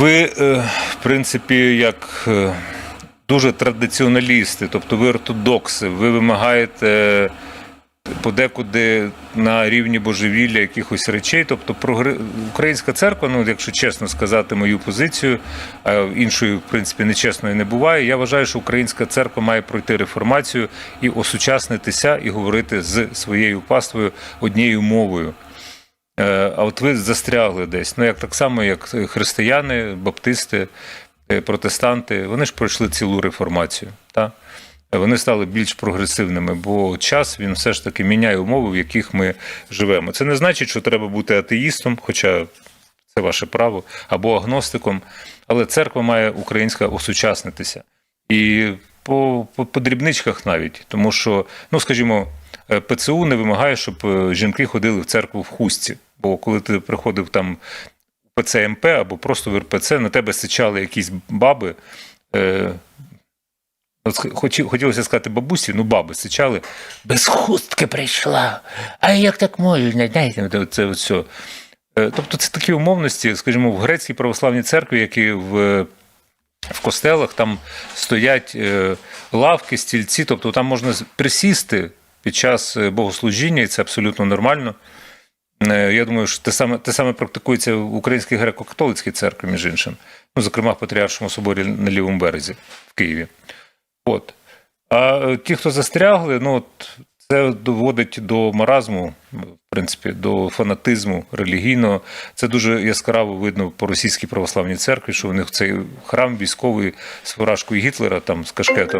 Ви, е, в принципі, як е, дуже традиціоналісти, тобто ви ортодокси, ви вимагаєте подекуди на рівні божевілля якихось речей. Тобто, українська церква, ну якщо чесно сказати мою позицію, а іншої, в принципі, нечесної не буває. Я вважаю, що українська церква має пройти реформацію і осучаснитися, і говорити з своєю паствою однією мовою. Е, А от ви застрягли десь. Ну, як так само, як християни, баптисти, е, протестанти, вони ж пройшли цілу реформацію. Та? Вони стали більш прогресивними, бо час він все ж таки міняє умови, в яких ми живемо. Це не значить, що треба бути атеїстом, хоча це ваше право, або агностиком. Але церква має українська осучаснитися. І по, по, по дрібничках навіть, тому що, ну скажімо, ПЦУ не вимагає, щоб е, жінки ходили в церкву в хустці. Бо коли ти приходив там в ПЦМП або просто в РПЦ, на тебе сичали якісь баби. Е, от хоті- хотілося сказати бабусі, ну баби сичали, без хустки прийшла. А як так можна? Знаєте, це все. Е, Тобто це такі умовності, скажімо, в грецькій православній церкві, які в, в костелах там стоять е, лавки, стільці, тобто там можна присісти під час е, богослужіння, і це абсолютно нормально. Е, Я думаю, що те саме, те саме практикується в Українській греко-католицькій церкві, між іншим. Ну, зокрема, в Патріаршому соборі на лівому березі в Києві. От. А е, ті, хто застрягли, ну от це доводить до маразму, в принципі, до фанатизму релігійного. Це дуже яскраво видно по російській православній церкві, що у них цей храм військовий з фуражкою Гітлера, там з кашкетом.